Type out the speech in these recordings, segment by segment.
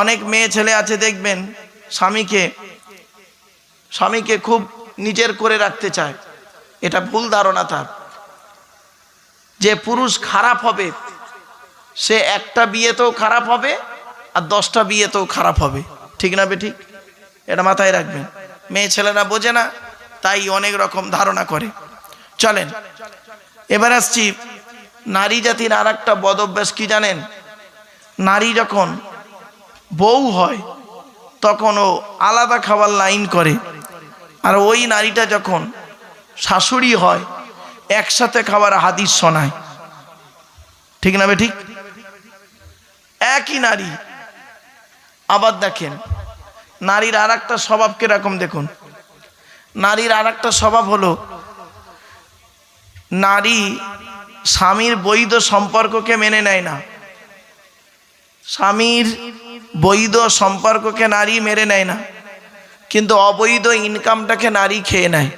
অনেক মেয়ে ছেলে আছে, দেখবেন, স্বামীকে স্বামীকে খুব নিজের করে রাখতে চায়। এটা ভুল ধারণা তার। যে পুরুষ খারাপ হবে, সে একটা বিয়েতেও খারাপ হবে, আর দশটা বিয়েতেও খারাপ হবে। ঠিক না বে ঠিক? এটা মাথায় রাখবেন। মেয়ে ছেলেরা বোঝে না, তাই অনেক রকম ধারণা করে। চলেন, এবার আসছি নারী জাতির আর একটা বদ অভ্যাস কি জানেন? নারী যখন বউ হয় তখন ও আলাদা খাবার লাইন করে। আর ওই নারীটা যখন শাশুড়ি হয়, একসাথে খাবার হাদিস শোনায়। ঠিক না ঠিক? একই নারী। আবার দেখেন, নারীর আর একটা স্বভাব কীরকম দেখুন? নারীর আর একটা স্বভাব হলো, নারী স্বামীর বৈধ সম্পর্ককে মেনে নেয় না। স্বামীর বৈধ সম্পর্ককে নারী মেরে নেয় না, কিন্তু অবৈধ ইনকামটাকে নারী খেয়ে নেয়।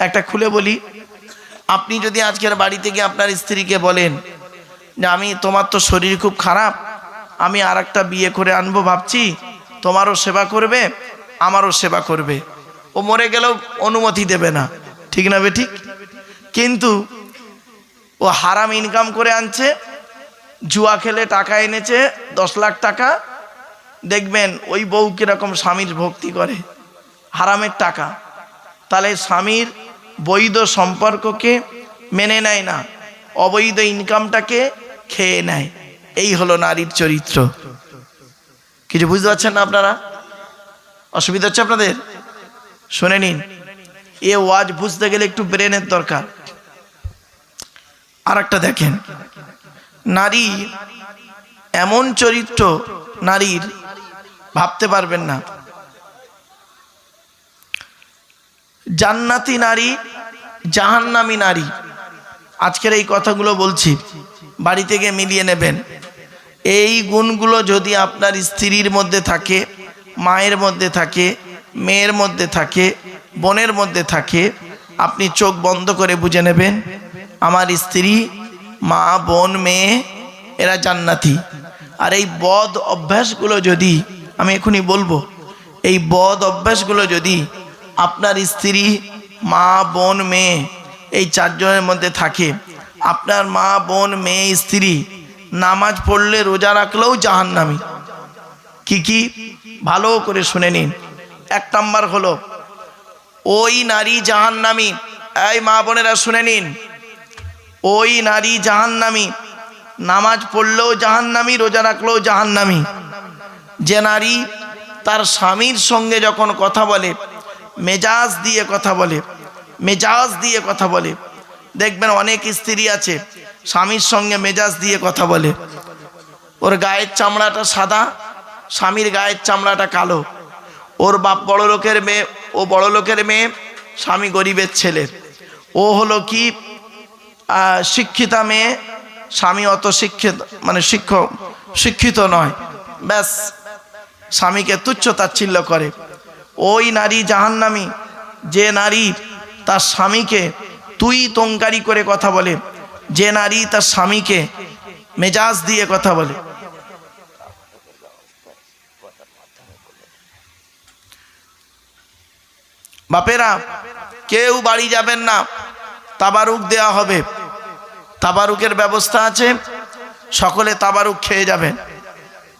একটা খুলে বলি, আপনি যদি আজকের বাড়ি থেকে আপনার স্ত্রীকে বলেন যে, আমি, তোমার তো শরীর খুব খারাপ, আমি আর বিয়ে করে আনব ভাবছি, তোমারও সেবা করবে, আমারও সেবা করবে। ও মরে গেলেও অনুমতি দেবে না। ঠিক না বে ঠিক? কিন্তু ও হারাম ইনকাম করে আনছে জুয়া খেলে টাকা এনেছে, দশ লাখ টাকা। দেখবেন ওই বউ কীরকম স্বামীর ভক্তি করে, হারামের টাকা। তাহলে স্বামীর বৈধ সম্পর্ককে মেনে নেয় না, অবৈধ ইনকামটাকে খেয়ে নেয়। এই হলো নারীর চরিত্র। কিছু বুঝতে পারছেন না আপনারা? অসুবিধা হচ্ছে আপনাদের? শুনে নিন। এ ওয়াজ বুঝতে গেলে একটু ব্রেনের দরকার। আর একটা দেখেন। নারী, এমন চরিত্র নারীর ভাবতে পারবেন না। জান্নাতি নারী, জাহান্নামী নারী। আজকের এই কথাগুলো বলছি বাড়ি থেকে মিলিয়ে নেবেন। এই গুণগুলো যদি আপনার স্ত্রীর মধ্যে থাকে, মায়ের মধ্যে থাকে, মেয়ের মধ্যে থাকে, বোনের মধ্যে থাকে, আপনি চোখ বন্ধ করে বুঝে নেবেন, আমার স্ত্রী মা, বোন, মেয়ে, এরা জান্নাতি। আর এই বদ অভ্যাসগুলো যদি, আমি এখনই বলব, এই বদ অভ্যাসগুলো যদি আপনার স্ত্রী, মা, বোন, মেয়ে এই চারজনের মধ্যে থাকে, আপনার মা, বোন, মেয়ে, স্ত্রী নামাজ পড়লে রোজা রাখলেও জাহান্নামি। কি কি? ভালো করে শুনে নিন। এক নাম্বার হলো, ওই নারী জাহান্নামি। এই মা, বোনেরা শুনে নিন। ওই নারী জাহান্নামি। নামাজ পড়লেও জাহান্নামি, রোজা রাখলেও জাহান্নামি। যে নারী তার স্বামীর সঙ্গে যখন কথা বলে, মেজাজ দিয়ে কথা বলে, মেজাজ দিয়ে কথা বলে, দেখবেন অনেক স্ত্রী আছে, স্বামীর সঙ্গে মেজাজ দিয়ে কথা বলে। ওর গায়ের চামড়াটা সাদা, স্বামীর গায়ের চামড়াটা কালো। ওর বাপ বড় লোকের মেয়ে, ও বড় লোকের মেয়ে, স্বামী গরিবের ছেলে। ও হলো কি? শিক্ষিতা মেয়ে, স্বামী অত শিক্ষিত মানে শিক্ষক শিক্ষিত নয়। ব্যাস, স্বামীকে তুচ্ছ তাচ্ছিল্য করে। ওই নারী জাহান্নামী, যে নারী তার স্বামীকে তুই তঙ্কারি করে কথা বলে, যে নারী তার স্বামীকে মেজাজ দিয়ে কথা বলে। বাপেরা, কেউ বাড়ি যাবেন না, তাবারুক দেয়া হবে। তাবারুকের ব্যবস্থা আছে, সকলে তাবারুক খেয়ে যাবেন।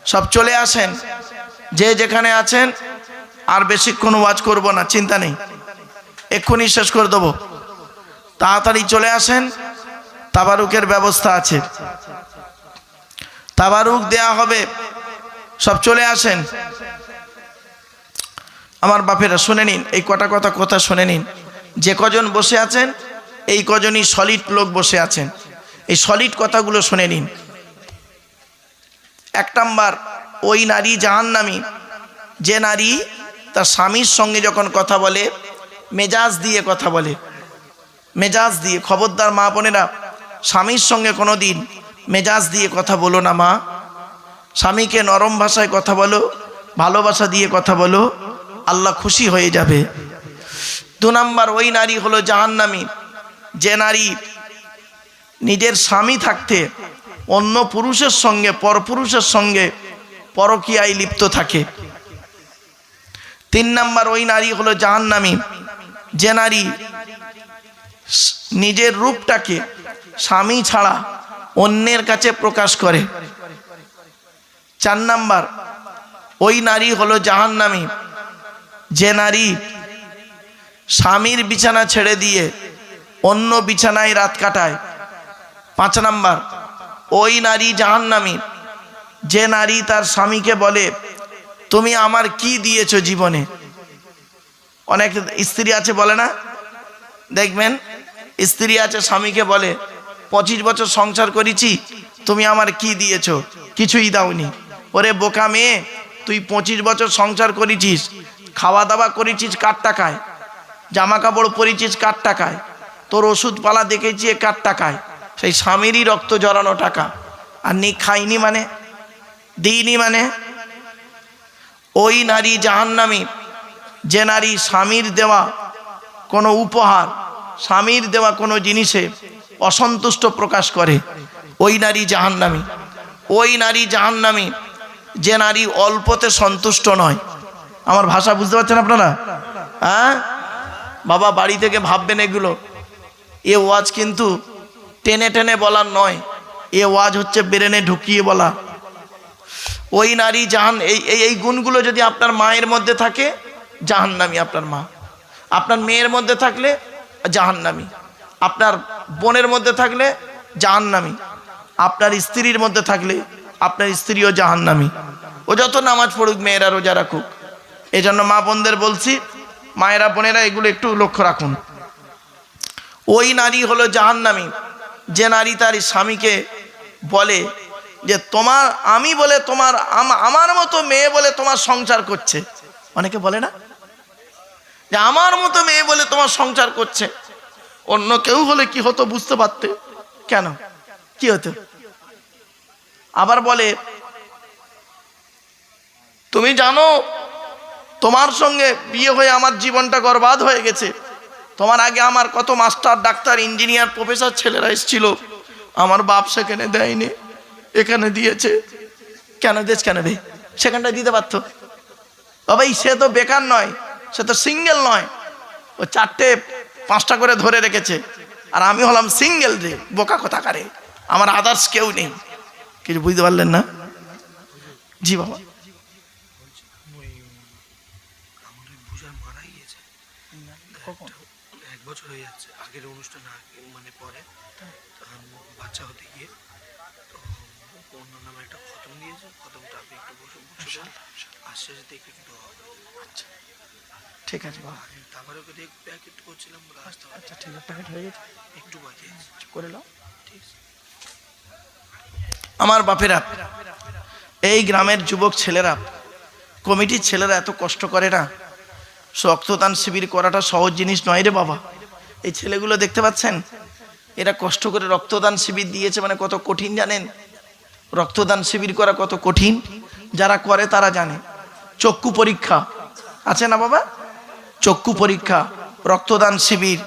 সব চলে আসেন। যে যেখানে আছেন, আর বেশিক্ষণ ওয়াজ করব না, চিন্তা নেই। এক্ষুনি শেষ করে দেবো। তাড়াতাড়ি চলে আসেন, তাবারুকের ব্যবস্থা আছে। তাবারুক দেয়া হবে, সব চলে আসেন। আমার বাপেরা, শুনে নিন, এই কটা কথা কথা শুনে নিন। যে কজন বসে আছেন, এই কজনই সলিড লোক বসে আছেন। এই সলিড কথাগুলো শুনে নিন। এক নাম্বার, ওই নারী জাহান্নামী, যে নারী তার স্বামীর সঙ্গে যখন কথা বলে, মেজাজ দিয়ে কথা বলে, মেজাজ দিয়ে, খবরদার মা বোনেরা, স্বামীর সঙ্গে কোনো দিন মেজাজ দিয়ে কথা বলো না মা। স্বামীকে নরম ভাষায় কথা বলো, ভালোবাসা দিয়ে কথা বলো, আল্লাহ খুশি হয়ে যাবে। দু নাম্বার, ওই নারী হলো জাহান্নামী, যে নারী নিজের স্বামী থাকতে অন্য পুরুষের সঙ্গে, পরপুরুষের সঙ্গে পরকীয়ায় লিপ্ত থাকে। তিন নাম্বার, ওই নারী হলো জাহান্নামী। যে নারী নিজের রূপটাকে স্বামী ছাড়া অন্যের কাছে প্রকাশ করে। চার নাম্বার, ওই নারী হলো জাহান্নামী। যে নারী স্বামীর বিছানা ছেড়ে দিয়ে অন্য বিছানায় রাত কাটায় পাঁচ নাম্বার, ওই নারী জাহান্নামী, যে নারী তার স্বামীকে বলে, তুমি আমার কি দিয়েছ জীবনে? অনেক স্ত্রী আছে বলে না? দেখবেন, স্ত্রী আছে স্বামীকে বলে, পঁচিশ বছর সংসার করেছি, তুমি আমার কি দিয়েছ? কিছুই দাওনি। ওরে বোকা মেয়ে, তুই পঁচিশ বছর সংসার করেছিস খাওয়া দাওয়া করেছিস কার টাকায়? জামা কাপড় পরেছিস কার টাকায়? তোর ওষুধপালা দেখেছি কার টাকায়? সেই স্বামীরই রক্ত জড়ানো টাকা। আর নি খাইনি মানে দিইনি মানে। ওই নারী জাহান্নামী, যে নারী স্বামীর দেওয়া কোনো উপহার, স্বামীর দেওয়া কোনো জিনিসে অসন্তুষ্ট প্রকাশ করে, ওই নারী জাহান্নামী। ওই নারী জাহান্নামী, যে নারী অল্পতে সন্তুষ্ট নয়। আমার ভাষা বুঝতে পারছেন আপনারা? হ্যাঁ? বাবা বাড়ি থেকে ভাববেন এগুলো। এ ওয়াজ কিন্তু টেনে টেনে বলার নয়। এ ওয়াজ হচ্ছে ব্রেনে ঢুকিয়ে বলা। ওই নারী জাহান, এই এই গুণগুলো যদি আপনার মায়ের মধ্যে থাকে, জাহান্নামি আপনার মা। আপনার মেয়ের মধ্যে থাকলে জাহান্নামি। আপনার বোনের মধ্যে থাকলে জাহান্নামি। আপনার স্ত্রীর মধ্যে থাকলে আপনার স্ত্রীও জাহান্নামি। ও যত নামাজ পড়ুক, মেয়েরা রোজা রাখুক। এই জন্য মা বোনদের বলছি, মায়েরা বোনেরা এগুলো একটু লক্ষ্য রাখুন। ওই নারী হলো জাহান্নামী। যে নারী তার স্বামীকে বলে যে তোমার আমি বলে তোমার আমার মতো মেয়ে বলে তোমার সংসার করছে। অনেকে বলে না? যে আমার মতো মেয়ে বলে তোমার সংসার করছে। অন্য কেউ হলে কি হতো বুঝতে পারতে? কেন? কি হতো? আবার বলে, তুমি জানো, তোমার সঙ্গে বিয়ে হয়ে আমার জীবনটা বরবাদ হয়ে গেছে। তোমার আগে আমার কত মাস্টার, ডাক্তার, ইঞ্জিনিয়ার, প্রফেসর ছেলেরা এসেছিল। আমার বাপ সেখানে দেয়নি, এখানে দিয়েছে। কেন দেশ কেন রে? সেখানটা দিতে পারতো। এই সে তো বেকার নয়, সে তো সিঙ্গেল নয়। ও চারটে, পাঁচটা করে ধরে রেখেছে। আর আমি হলাম সিঙ্গেল রে, বোকা কোথাকারে। আমার আদার্স কেউ নেই। কিছু বুঝতে পারলেন না? জি বাবা আমাদের পূজার মারা গিয়েছে এক বছর হয়ে যাচ্ছে। আগের অনুষ্ঠান আগে মানে পরে। বাচ্চা হতে গিয়ে তো অন্য নামে একটা খতম দিয়েছে। খতমটা আপনি একটু বসে বসে আসছে যেতে একটু একটু হবে। আচ্ছা। ঠিক আছে তারপরে ওকে দেখ প্যাকেট করছিলাম আসতে আচ্ছা ঠিক আছে প্যাকেট হয়ে গেছে। একটু বাকি করে নাও। ঠিক আমার বাপেরা এই গ্রামের যুবক ছেলেরা কমিটির ছেলেরা এত কষ্ট করে না? রক্তদান শিবির করাটা সহজ জিনিস নয় রে বাবা। এই ছেলেগুলো দেখতে পাচ্ছেন? এরা কষ্ট করে রক্তদান শিবির দিয়েছে মানে কত কঠিন জানেন? রক্তদান শিবির করা কত কঠিন। যারা করে তারা জানে। চক্ষু পরীক্ষা। আছে না বাবা? চক্ষু পরীক্ষা, রক্তদান শিবির,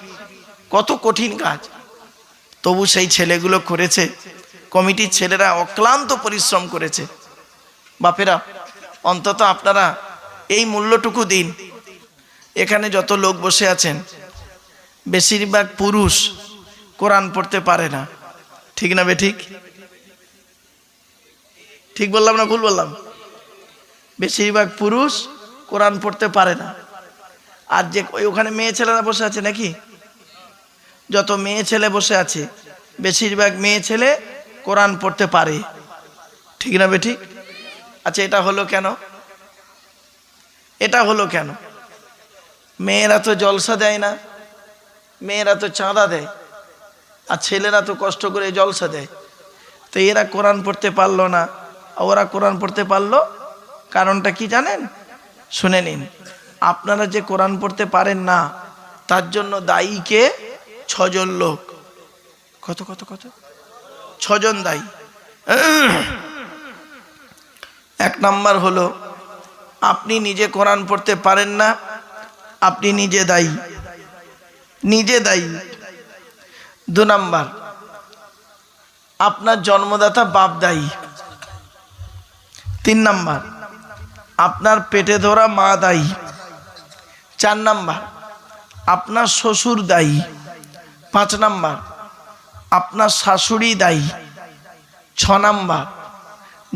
কত কঠিন কাজ। তবু সেই ছেলেগুলো করেছে। কমিটির ছেলেরা অক্লান্ত পরিশ্রম করেছে। বাপেরা, অন্তত আপনারা এই মূল্যটুকু দিন। এখানে যত লোক বসে আছেন বেশিরভাগ পুরুষ কোরআন পড়তে পারে না। ঠিক না বে ঠিক? ঠিক বললাম না ভুল বললাম? বেশিরভাগ পুরুষ কোরআন পড়তে পারে না। আর যে ওই ওখানে মেয়ে ছেলেরা বসে আছে নাকি? যত মেয়ে ছেলে বসে আছে, বেশিরভাগ মেয়ে ছেলে কোরআন পড়তে পারে। ঠিক না বেঠিক আচ্ছা এটা হলো কেন? এটা হলো কেন? মেয়েরা তো জলসা দেয় না। মেয়েরা তো চাঁদা দেয়, আর ছেলেরা তো কষ্ট করে জলসা দেয়। তো এরা কোরআন পড়তে পারল না। ওরা কোরআন পড়তে পারল? কারণটা কি জানেন? শুনে নিন। আপনারা যে কোরআন পড়তে পারেন না, তার জন্য দায়ীকে ছজন লোক। কত কত কত? ছজন দায়ী। এক নাম্বার হলো, আপনি নিজে কোরআন পড়তে পারেন না, আপনি নিজে দায়ী। নিজে দায়ী। দু নাম্বার, আপনার জন্মদাতা বাপ দায়ী। তিন নাম্বার, আপনার পেটে ধরা মা দায়ী। চার নাম্বার, আপনার শ্বশুর দায়ী। পাঁচ নাম্বার, আপনার শাশুড়ি দায়ী। ছ নাম্বার,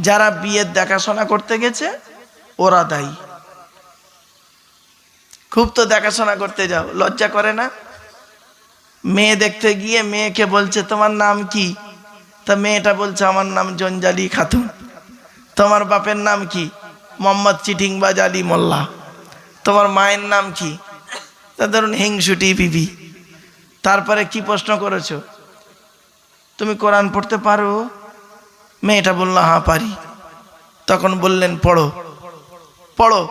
যারা বিয়ের দেখাশোনা করতে গেছে, ওরা দায়ী। খুব তো দেখাশোনা করতে যাও, লজ্জা করে না? মেয়ে দেখতে গিয়ে মেয়েকে বলছে, তোমার নাম কি? তা মেয়েটা বলছে, আমার নাম জঞ্জালি খাতুন। তোমার বাপের নাম কি? মোহাম্মদ চিটিংবাজ আলী মোল্লা। তোমার মায়ের নাম কি? তা ধরুন হিংসুটি বিবি তারপরে কি প্রশ্ন করেছ? তুমি কোরআন পড়তে পারো? মেয়েটা বলল হ্যাঁ পারি। তখন বললেন, পড়ো। পড়ো?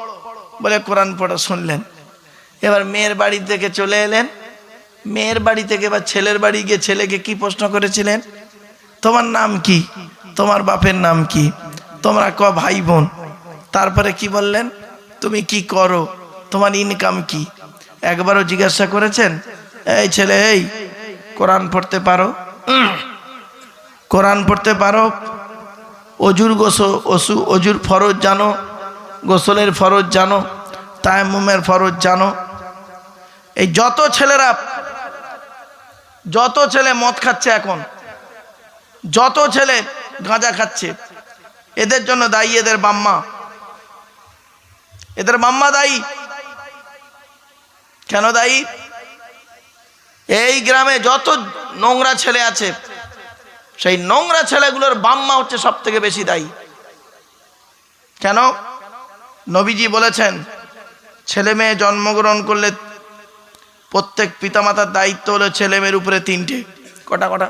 বলে কোরআন পড়া শুনলেন। এবার মেয়ের বাড়ি থেকে চলে এলেন। মেয়ের বাড়ি থেকে বা ছেলের বাড়ি গিয়ে ছেলেকে কি প্রশ্ন করেছিলেন? তোমার নাম কি? তোমার বাপের নাম কি? তোমরা ক ভাই বোন? তারপরে কি বললেন? তুমি কি করো? তোমার ইনকাম কি? একবারও জিজ্ঞাসা করেছেন? এই ছেলে, এই, কোরআন পড়তে পারো। কোরআন পড়তে পারো? অজুর গোসল, অসু, অজুর ফরজ জানো? গোসলের ফরজ জানো? তায়াম্মুমের ফরজ জানো? এই যত ছেলেরা যত ছেলে মদ খাচ্ছে এখন, যত ছেলে গাঁজা খাচ্ছে, এদের জন্য দায়ী এদের বাম্মা। এদের মাম্মা দায়ী। কেন দায়ী? এই গ্রামে যত নোংরা ছেলে আছে, সেই নোংরা ছেলেগুলোর বাম্মা হচ্ছে সব থেকে বেশি দায়ী। কেন? নবীজি বলেছেন, ছেলে মেয়ে জন্মগ্রহণ করলে প্রত্যেক পিতামাতার দায়িত্ব হলো ছেলে মেয়ের উপরে তিনটে। কটা কটা?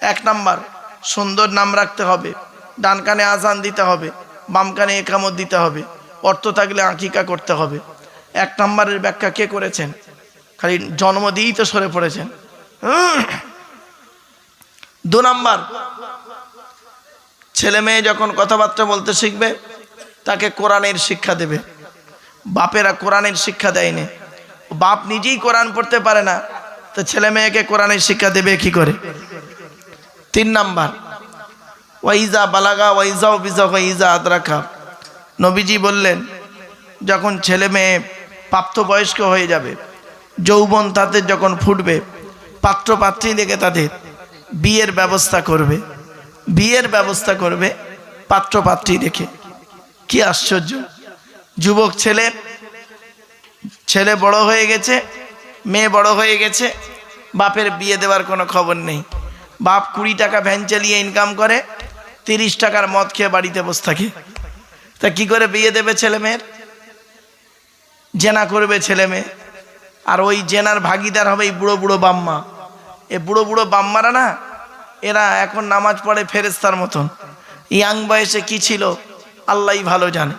এক নাম্বার, সুন্দর নাম রাখতে হবে। ডান কানে আজান দিতে হবে। বাম কানে একামত দিতে হবে। অর্থ থাকলে আঁকিকা করতে হবে। এক নাম্বারের ব্যাখ্যা কে করেছেন? খালি জন্ম দিয়েই তো সরে পড়েছেন। দু নাম্বার, ছেলে মেয়ে যখন কথাবার্তা বলতে শিখবে, তাকে কোরআনের শিক্ষা দেবে। বাপেরা কোরআনের শিক্ষা দেয়নি। বাপ নিজেই কোরআন পড়তে পারে না, তো ছেলে মেয়েকে কোরআনের শিক্ষা দেবে কি করে? তিন নাম্বার ওয়াইজা বালাগা ওয়াইজা বিজা ওয়াইজা আদরাখা নবীজি বললেন, যখন ছেলে মেয়ে প্রাপ্তবয়স্ক হয়ে যাবে, যৌবন তাদের যখন ফুটবে পাত্র পাত্রী দেখে তাদের বিয়ের ব্যবস্থা করবে। বিয়ের ব্যবস্থা করবে পাত্র পাত্রী দেখে। কি আশ্চর্য। যুবক ছেলে ছেলে বড় হয়ে গেছে, মেয়ে বড় হয়ে গেছে, বাপের বিয়ে দেওয়ার কোনো খবর নেই। বাপ কুড়ি টাকা ভ্যান চালিয়ে ইনকাম করে, তিরিশ টাকার মদ খেয়ে বাড়িতে বসে থাকে। তা কি করে বিয়ে দেবে ছেলে মেয়ের? জেনা করবে ছেলে মেয়ে। আর ওই জেনার ভাগিদার হবে এই বুড়ো বুড়ো বাম্মা। এ বুড়ো বুড়ো বাম্মারা না, এরা এখন নামাজ পড়ে ফেরেস্তার মতন। ইয়াং বয়সে কি ছিল, আল্লাহই ভালো জানে।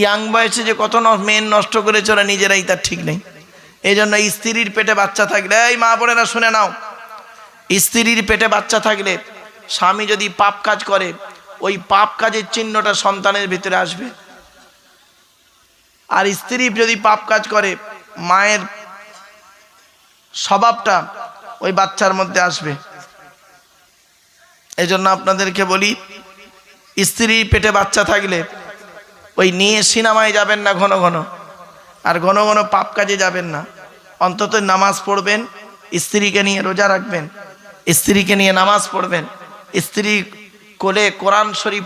ইয়াং বয়সে যে কত মেন নষ্ট করেছে, ওরা নিজেরাই তার ঠিক নেই। এই জন্য স্ত্রীর পেটে বাচ্চা থাকলে, এই মা বোনেরা শুনে নাও, স্ত্রীর পেটে বাচ্চা থাকলে স্বামী যদি পাপ কাজ করে, ওই পাপ কাজের চিহ্নটা সন্তানের ভিতরে আসবে। আর স্ত্রী যদি পাপ কাজ করে, মায়ের স্বভাবটা ওই বাচ্চার মধ্যে আসবে। এই জন্য আপনাদেরকে বলি, স্ত্রীর পেটে বাচ্চা থাকলে ওই নিয়ে সিনেমায় যাবেন না ঘন ঘন। আর ঘন ঘন পাপ কাজে যাবেন না। অন্তত নামাজ পড়বেন, স্ত্রীকে নিয়ে রোজা রাখবেন, স্ত্রীকে নিয়ে নামাজ পড়বেন, স্ত্রী কোলে কোরআন শরীফ,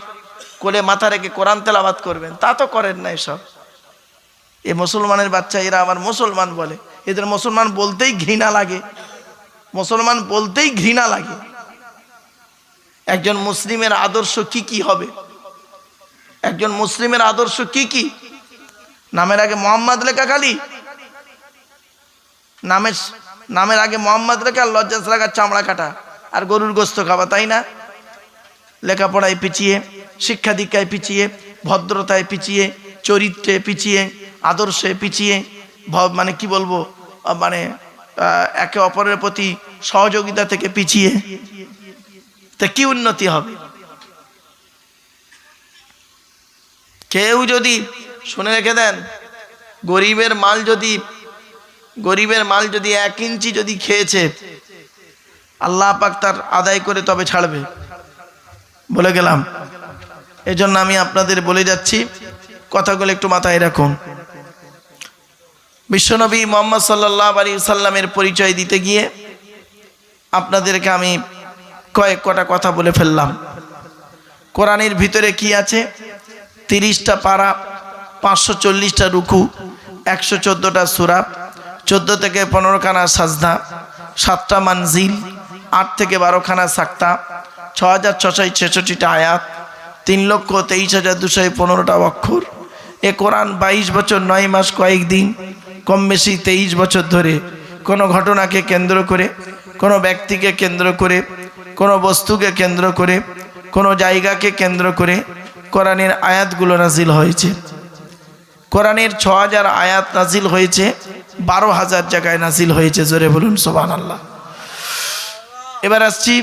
কোলে মাথা রেখে কোরআন তেলাবাদ করবেন। তা তো করেন না এসব। এ মুসলমানের বাচ্চা, এরা আবার মুসলমান বলে। এদের মুসলমান বলতেই ঘৃণা লাগে। মুসলমান বলতেই ঘৃণা লাগে। একজন মুসলিমের আদর্শ কি কি হবে? একজন মুসলিমের আদর্শ কি কি? নামের আগে মোহাম্মদ লেখা খালি। নামের নামের আগে মোহাম্মদ লেখা আর লজ্জাস রাখা চামড়া কাটা। আর গরুর গোস্ত খাওয়া তাই না? লেখাপড়ায় পিছিয়ে, শিক্ষা দীক্ষায় পিছিয়ে, ভদ্রতায় পিছিয়ে, চরিত্রে পিছিয়ে, আদর্শে পিছিয়ে মানে কি বলব? মানে একে অপরের প্রতি সহযোগিতা থেকে পিছিয়ে। তা কি উন্নতি হবে? কেউ যদি, শুনে রেখে দেন, গরিবের মাল যদি, গরিবের মাল যদি এক ইঞ্চি যদি খেয়েছে, আল্লাহ পাক তার আদায় করে তবে ছাড়বে। বলে গেলাম। এজন্য আমি আপনাদের বলে যাচ্ছি, কথাগুলো একটু মাথায় রাখুন। বিশ্বনবী মোহাম্মদ সাল্লাহ আলী সাল্লামের পরিচয় দিতে গিয়ে আপনাদেরকে আমি কয়েক কটা কথা বলে ফেললাম। কোরআনের ভিতরে কি আছে? তিরিশটা পারা, পাঁচশো চল্লিশটা রুকু, একশো চোদ্দোটা সুরা, চোদ্দ থেকে পনেরোখানা সাজদা, সাতটা মানজিল, আট থেকে বারোখানা সাক্তা ছ হাজার ছশো ছেষট্টিটা আয়াত, তিন লক্ষ তেইশ হাজার দুশো পনেরোটা অক্ষর। এ কোরআন বাইশ বছর, নয় মাস কয়েকদিন, কম বেশি তেইশ বছর ধরে। কোনো ঘটনাকে কেন্দ্র করে, কোনো ব্যক্তিকে কেন্দ্র করে, কোনো বস্তুকে কেন্দ্র করে, কোনো জায়গাকে কেন্দ্র করে কোরআনের আয়াতগুলো নাজিল হয়েছে। কোরআনের ছ হাজার আয়াত নাজিল হয়েছে, বারো হাজার জায়গায় নাজিল হয়েছে, জোরে বলুন সোবান আল্লাহ এবার আসছি,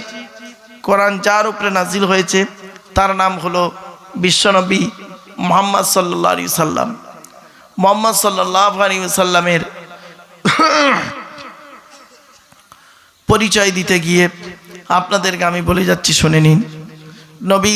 কোরআন যার উপরে নাজিল হয়েছে, তার নাম হলো বিশ্বনবী মোহাম্মদ সাল্লা আলী সাল্লাম মোহাম্মদ সাল্লাহ আলী সাল্লামের পরিচয় দিতে গিয়ে আপনাদেরকে আমি বলে যাচ্ছি, শুনে নিন। নবী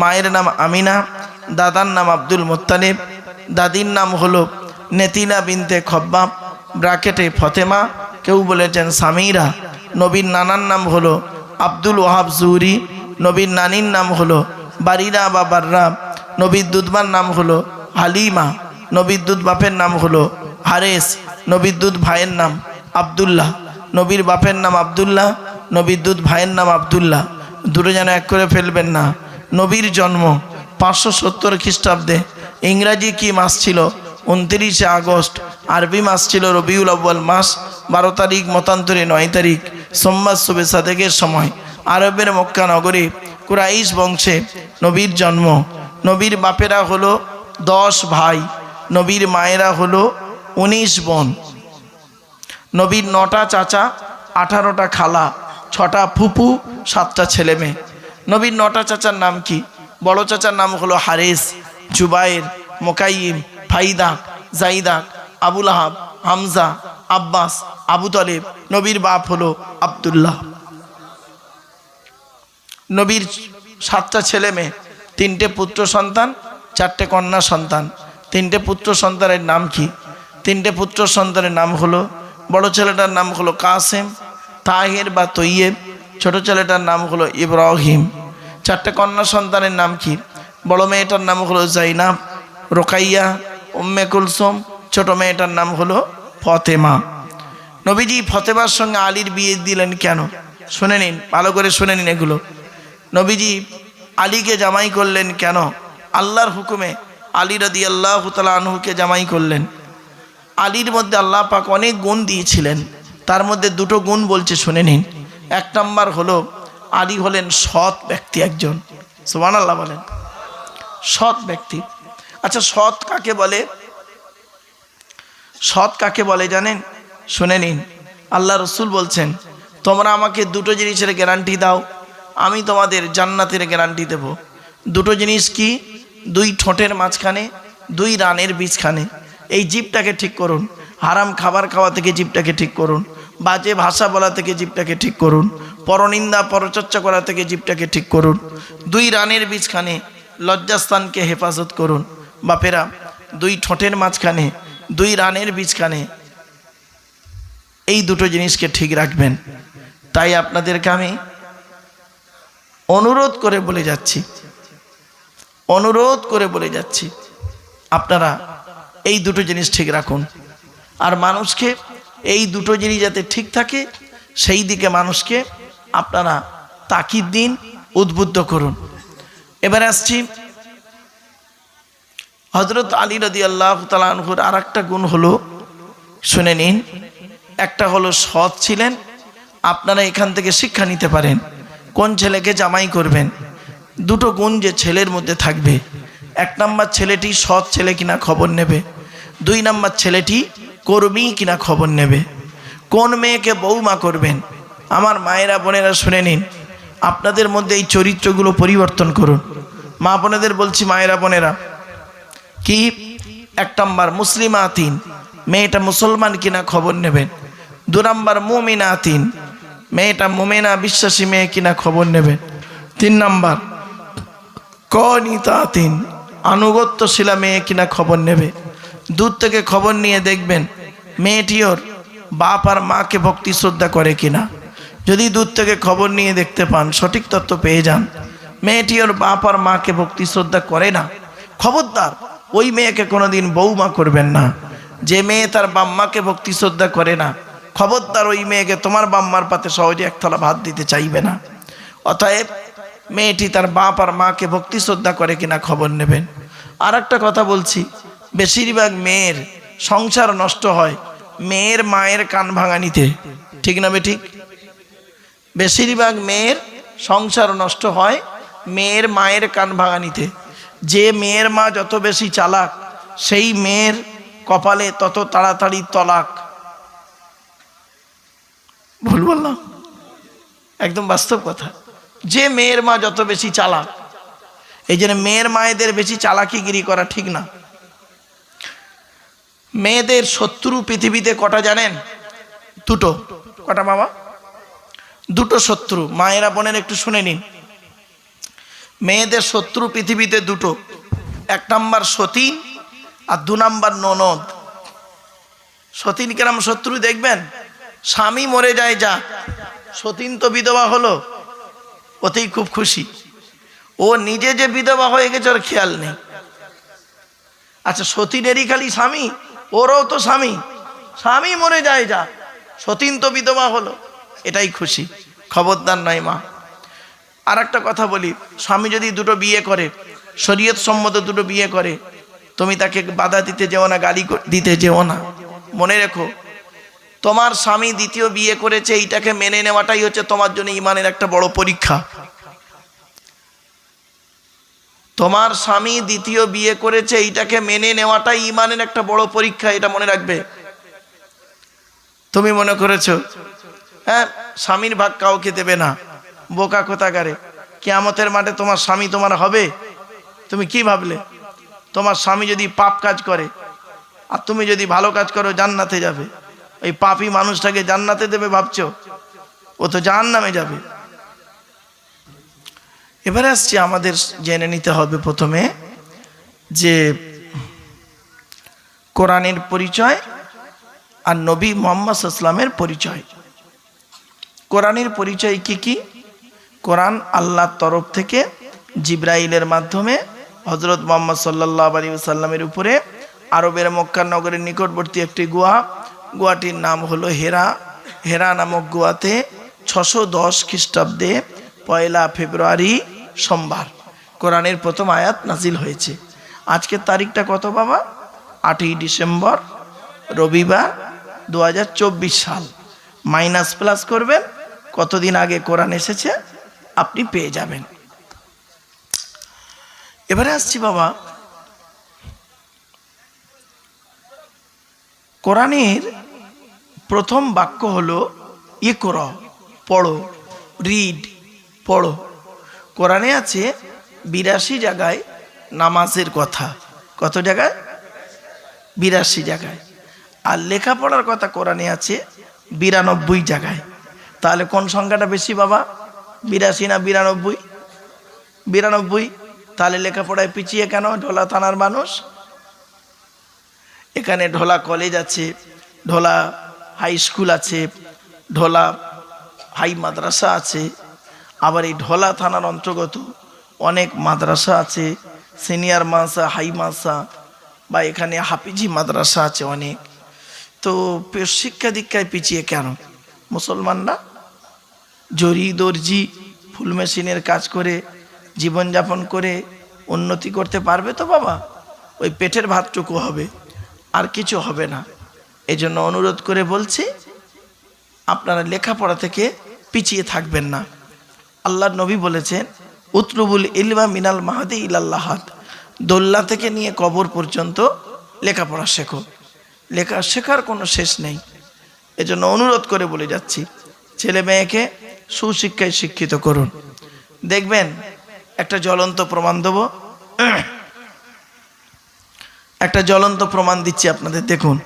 মায়ের নাম আমিনা, দাদার নাম আব্দুল মোত্তালেব, দাদির নাম হলো নেতিনা বিনতে খব্বাব, ব্রাকেটে ফতেমা, কেউ বলেছেন সামিরা, নবীর নানার নাম হলো আব্দুল ওহাব জুরি নবীর নানির নাম হলো বারিরা বা বাররা, নবীর দুধবার নাম হলো হালিমা, নবীর দুধ বাপের নাম হলো হারেস, নবীর দুধ ভাইয়ের নাম আবদুল্লাহ, নবীর বাপের নাম আবদুল্লাহ, নবীর দুধ ভাইয়ের নাম আবদুল্লাহ। দুটো যেন এক করে ফেলবেন না। নবীর জন্ম পাঁচশো সত্তর খ্রিস্টাব্দে। ইংরাজি কি মাস ছিল? উনত্রিশে আগস্ট। আরবি মাস ছিল রবিউল আব্বাল মাস, বারো তারিখ মতান্তরে নয় তারিখ, সোমবার শুভে সাদেকের সময়। আরবের মক্কা নগরে কুরাইশ বংশে নবীর জন্ম। নবীর বাপেরা হলো দশ ভাই, নবীর মায়েরা হলো উনিশ বোন। নবীর নটা চাচা, আঠারোটা খালা, ছটা ফুপু, সাতটা ছেলে মেয়ে নবীর নটা চাচার নাম কি? বড় চাচার নাম হলো হারেস, জুবাইর, মোকাইম, ফাইদা জাইদাক আবুল আহাব, হামজা, আব্বাস, আবু তলেব। নবীর বাপ হলো আবদুল্লাহ। নবীর সাতটা ছেলে মেয়ে, তিনটে পুত্র সন্তান, চারটে কন্যা সন্তান। তিনটে পুত্র সন্তানের নাম কি? তিনটে পুত্র সন্তানের নাম হলো, বড় ছেলেটার নাম হলো কাসেম, তাহের বা তৈয়েব ছোট ছেলেটার নাম হলো ইব্রাহিম। চারটে কন্যা সন্তানের নাম কি? বড় মেয়েটার নাম হলো জাইনাব, রোকাইয়া, উম্মে কুলসুম, ছোট মেয়েটার নাম হলো ফতেমা। নবীজি ফতেমার সঙ্গে আলীর বিয়ে দিলেন কেন? শুনে নিন, ভালো করে শুনে নিন এগুলো। নবীজি আলীকে জামাই করলেন কেন? আল্লাহর হুকুমে আলী রদি আল্লাহ আনহুকে জামাই করলেন। আলীর মধ্যে আল্লাহ পাক অনেক গুণ দিয়েছিলেন। তার মধ্যে দুটো গুণ বলছে, শুনে নিন। এক নম্বর হলো আলী হলেন সৎ ব্যক্তি একজন। সোমান আল্লাহ বলেন। সৎ ব্যক্তি। আচ্ছা সৎ কাকে বলে? সৎ কাকে বলে জানেন? শুনে নিন। আল্লাহ রসুল বলছেন, তোমরা আমাকে দুটো জিনিসের গ্যারান্টি দাও, আমি তোমাদের জান্নাতের গ্যারান্টি দেব। দুটো জিনিস কি? দুই ঠোঁটের মাঝখানে, দুই রানের বীজখানে। এই জীবটাকে ঠিক করুন। হারাম খাবার খাওয়া থেকে জীবটাকে ঠিক করুন। বাজে ভাষা বলা থেকে জীবটাকে ঠিক করুন, পরনিন্দা, পরচর্চা করা থেকে জীবটাকে ঠিক করুন, দুই রানের বীজখানে লজ্জাস্থানকে হেফাজত করুন। বাপেরা, দুই ঠোঁটের মাঝখানে, দুই রানের বীজখানে এই দুটো জিনিসকে ঠিক রাখবেন। তাই আপনাদেরকে আমি অনুরোধ করে বলে যাচ্ছি। অনুরোধ করে বলে যাচ্ছি, আপনারা এই দুটো জিনিস ঠিক রাখুন। আর মানুষকে এই দুটো জিনিস যাতে ঠিক থাকে, সেই দিকে মানুষকে আপনারা তাকিদ দিন, উদ্বুদ্ধ করুন। এবার আসছি হজরত আলী রদি আল্লাহ তালানহুর আর একটা গুণ হলো, শুনে নিন, একটা হলো সৎ ছিলেন, আপনারা এখান থেকে শিক্ষা নিতে পারেন, কোন ছেলেকে জামাই করবেন, দুটো গুণ যে ছেলের মধ্যে থাকবে। এক নাম্বার ছেলেটি সৎ ছেলে কিনা খবর নেবে, দুই নাম্বার ছেলেটি কর্মী কিনা খবর নেবে? কোন মেয়েকে বৌমা করবেন? আমার মায়েরা, বোনেরা শুনে নিন। আপনাদের মধ্যে এই চরিত্রগুলো পরিবর্তন করুন। মা বোনেদের বলছি, মায়েরা, বোনেরা, কি? এক নম্বর মুসলিমা তিন মেয়েটা মুসলমান কিনা খবর নেবেন? দু নম্বর মুমিনা তিন মেয়েটা মোমেনা বিশ্বাসী মেয়ে কিনা খবর নেবেন? তিন নম্বর কনিতা তিন আনুগত্যশীলা মেয়ে কিনা খবর নেবে? দূর থেকে খবর নিয়ে দেখবেন, মেয়েটি ওর বাপ আর মাকে ভক্তি শ্রদ্ধা করে কিনা। যদি দূর থেকে খবর নিয়ে দেখতে পান, সঠিক তত্ত্ব পেয়ে যান। মেয়েটি ওর বাপ আর মাকে ভক্তি শ্রদ্ধা করে না। খবরদার, ওই মেয়েকে কোনোদিন বৌমা করবেন না। যে মেয়ে তার বাম্মাকে ভক্তি শ্রদ্ধা করে না, খবরদার ওই মেয়েকে তোমার বাম্মার পাতে সহজে একতলা ভাত দিতে চাইবে না। অতএব, মেয়েটি তার বাপ আর মাকে ভক্তি শ্রদ্ধা করে কিনা খবর নেবেন। আর একটা কথা বলছি বেশিরভাগ মেয়ের সংসার নষ্ট হয় মেয়ের মায়ের কান ভাঙানিতে। ঠিক না বেঠিক? বেশিরভাগ মেয়ের সংসার নষ্ট হয় মেয়ের মায়ের কান ভাঙানিতে। যে মেয়ের মা যত বেশি চালাক, সেই মেয়ের কপালে তত তাড়াতাড়ি তলাক। ভুল বললাম? একদম বাস্তব কথা। যে মেয়ের মা যত বেশি চালাক, এই জন্য মেয়ের মায়েদের বেশি চালাকিগিরি করা ঠিক না। মেয়েদের শত্রু পৃথিবীতে কটা জানেন? দুটো। কটা বাবা দুটো শত্রু। মায়েরা, বোনের একটু শুনে নিন। মেয়েদের শত্রু পৃথিবীতে দুটো। এক নাম্বার সতীন আর দু নাম্বার ননদ। সতীন কেরাম শত্রু দেখবেন? স্বামী মরে যায়, যা। সতীন তো বিধবা হলো। ওতেই খুব খুশি। ও নিজে যে বিধবা হয়ে গেছে, ওর খেয়াল নেই। আচ্ছা সতীনেরই খালি স্বামী? ওরও তো স্বামী। স্বামী মরে যায় যা। সতীন তো বিধবা হলো। এটাই খুশি। খবরদার নয় মা। আর একটা কথা বলি, স্বামী যদি দুটো বিয়ে করে, শরীয়ত সম্মত দুটো বিয়ে করে, তুমি তাকে বাধা দিতে যেও না, গালি দিতে যেও না। মনে রেখো, তোমার স্বামী দ্বিতীয় বিয়ে করেছে, এইটাকে মেনে নেওয়াটাই হচ্ছে তোমার জন্য ইমানের একটা বড় পরীক্ষা। তোমার স্বামী দ্বিতীয় বিয়ে করেছে, এইটাকে মেনে নেওয়াটাই ইমানের একটা বড় পরীক্ষা, এটা মনে রাখবে। তুমি মনে করেছ? হ্যাঁ স্বামীর ভাগ কাউকে দেবে না। বোকা কোথাকারে। কেয়ামতের মাঠে তোমার স্বামী তোমার হবে? তুমি কি ভাবলে? তোমার স্বামী যদি পাপ কাজ করে, আর তুমি যদি ভালো কাজ করো, জান্নাতে যাবে। ওই পাপি মানুষটাকে জান্নাতে দেবে ভাবছ? ও তো জাহান নামে যাবে। এবারে আসছি আমাদের জেনে নিতে হবে প্রথমে যে কোরআনের পরিচয় আর নবী মোহাম্মদ ইসলামের পরিচয়। কোরআনের পরিচয় কি কি? কোরআন আল্লাহর তরফ থেকে জিব্রাইলের মাধ্যমে হজরত মোহাম্মদ সাল্লাহ আলী সাল্লামের উপরে আরবের মক্কা নগরের নিকটবর্তী একটি গুহা। গুহাটির নাম হলো হেরা। হেরা নামক গুহাতে ছশো দশ খ্রিস্টাব্দে পয়লা ফেব্রুয়ারি সোমবার। কোরআনের প্রথম আয়াত নাজিল হয়েছে। আজকের তারিখটা কত বাবা? আটই ডিসেম্বর, রবিবার দু হাজার চব্বিশ সাল। মাইনাস প্লাস করবেন, কতদিন আগে কোরআন এসেছে আপনি পেয়ে যাবেন। এবারে আসছি বাবা, কোরআনের প্রথম বাক্য হলো ইয়ে কর পড়ো রিড পড়ো। কোরআনে আছে বিরাশি জায়গায় নামাজের কথা। কত জায়গায়? বিরাশি জায়গায়। আর লেখাপড়ার কথা কোরআনে আছে বিরানব্বই জায়গায়। তাহলে কোন সংখ্যাটা বেশি বাবা? বিরাশি না বিরানব্বই? বিরানব্বই? তাহলে লেখাপড়ায় পিছিয়ে কেন? ঢোলা থানার মানুষ? এখানে ঢোলা কলেজ আছে, ঢোলা হাই স্কুল আছে, ঢোলা হাই মাদ্রাসা আছে আবার এই ঢোলা থানার অন্তর্গত অনেক মাদ্রাসা আছে, সিনিয়র মাদ্রাসা, হাই মাদ্রাসা, বা এখানে হাফিজি মাদ্রাসা আছে অনেক। তো শিক্ষা দীক্ষায় পিছিয়ে কেন? মুসলমানরা জরি দর্জি, ফুল মেশিনের কাজ করে, জীবনযাপন করে উন্নতি করতে পারবে তো বাবা? ওই পেটের ভাতটুকু হবে, আর কিছু হবে না। এই জন্য অনুরোধ করে বলছি, আপনারা লেখাপড়া থেকে পিছিয়ে থাকবেন না। আল্লাহর নবী বলেছেন উতরুবুল ইলমা মিনাল মাহাদি ইলাল্লাহাদ দোল্লা থেকে নিয়ে কবর পর্যন্ত লেখাপড়া শেখো। লেখা শেখার কোনো শেষ নেই। এজন্য অনুরোধ করে বলে যাচ্ছি, ছেলে মেয়েকে সুশিক্ষায় শিক্ষিত করুন। দেখবেন, একটা জ্বলন্ত প্রমাণ দেবো। একটা জ্বলন্ত প্রমাণ দিচ্ছি আপনাদের, দেখুন।